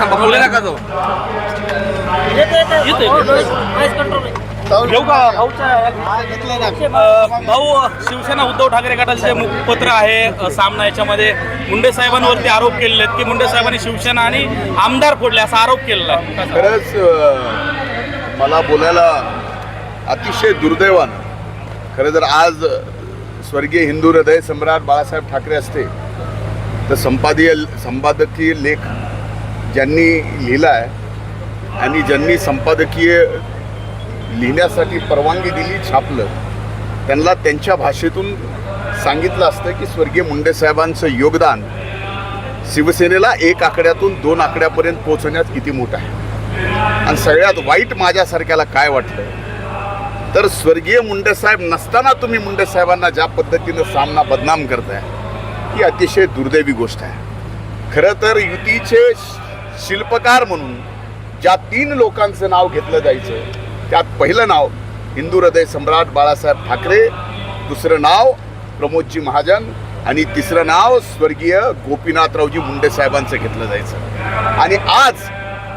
थांबा पुढे नका जाऊ. घेऊ का? अ, भाऊ शिवसेना उद्धव ठाकरे गटाचे जे मु- पत्र आहे अ, सामना याच्यामध्ये. मुंडे साहेबांवरती आरोप केलेले आहेत की मुंडे साहेबांनी शिवसेना आणि आमदार फोडले असा आरोप केलेला आहे. खरंच अ, मला बोलायला अतिशय दुर्दैवानं खरं जर आज स्वर्गीय हिंदू हृदय सम्राट बाळासाहेब ठाकरे असते. तर संपादीय संपादकीय लेख ज्यांनी लिहिला आहे आणि ज्यांनी संपादकीय लिहिण्यासाठी परवानगी दिली छापलं त्यांना त्यांच्या भाषेतून सांगितलं असतं की स्वर्गीय मुंडे साहेबांचं योगदान शिवसेनेला एक आकड्यातून दोन आकड्यापर्यंत पोहोचण्यात किती मोठं आहे. आणि सगळ्यात वाईट माझ्यासारख्याला काय वाटलं? तर स्वर्गीय मुंडे साहेब नसताना तुम्ही मुंडे साहेबांना ज्या पद्धतीनं सामना बदनाम करताय ही अतिशय दुर्दैवी गोष्ट आहे. खरं तर युतीचे शिल्पकार म्हणून ज्या तीन लोकांचं नाव घेतलं जायचं त्यात पहिलं नाव हिंदू हृदय सम्राट बाळासाहेब ठाकरे दुसरं नाव प्रमोदजी महाजन आणि तिसरं नाव स्वर्गीय गोपीनाथरावजी मुंडे साहेबांचं घेतलं जायचं. आणि आज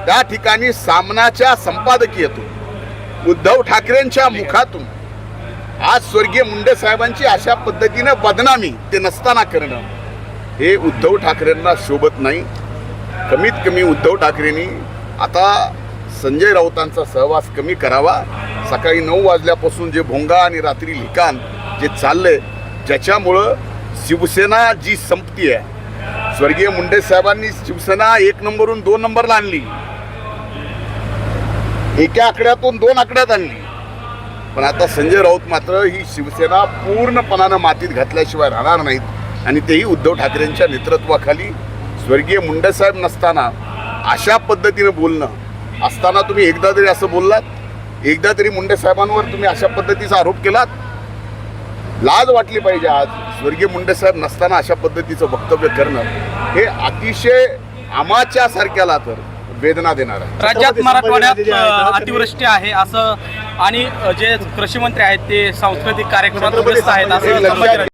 त्या ठिकाणी सामनाच्या संपादकीयतून उद्धव ठाकरेंच्या मुखातून आज स्वर्गीय मुंडे साहेबांची अशा पद्धतीनं बदनामी ते नसताना करणं हे उद्धव ठाकरेंना शोभत नाही. कमीत कमी उद्धव ठाकरेंनी आता संजय राऊतांचा सहवास कमी करावा. सकाळी नऊ वाजल्यापासून जे भोंगा आणि रात्री लिखाण जे चाललंय ज्याच्यामुळं शिवसेना जी संपती आहे. स्वर्गीय मुंडे साहेबांनी शिवसेना एक नंबरहून दोन नंबरला आणली. एका आकड्यातून दोन आकड्यात आणली. पण आता संजय राऊत मात्र ही शिवसेना पूर्णपणानं मातीत घातल्याशिवाय राहणार नाहीत आणि तेही उद्धव ठाकरेंच्या नेतृत्वाखाली स्वर्गीय मुंडेसाहेब नसताना अशा पद्धतीनं बोलणं असताना तुम्ही एकदा तरी असं बोललात? एकदा तरी मुंडे साहेबांवर तुम्ही अशा पद्धतीचा आरोप केलात? लाज वाटली पाहिजे आज स्वर्गीय मुंडे साहेब नसताना अशा पद्धतीचं वक्तव्य करणं हे अतिशय आमाच्या सारख्याला तर वेदना देणार आहे. राज्यात मराठवाड्यात अतिवृष्टी आहे असं आणि जे कृषी मंत्री आहेत ते सांस्कृतिक कार्यक्रमात व्यस्त आहेत असं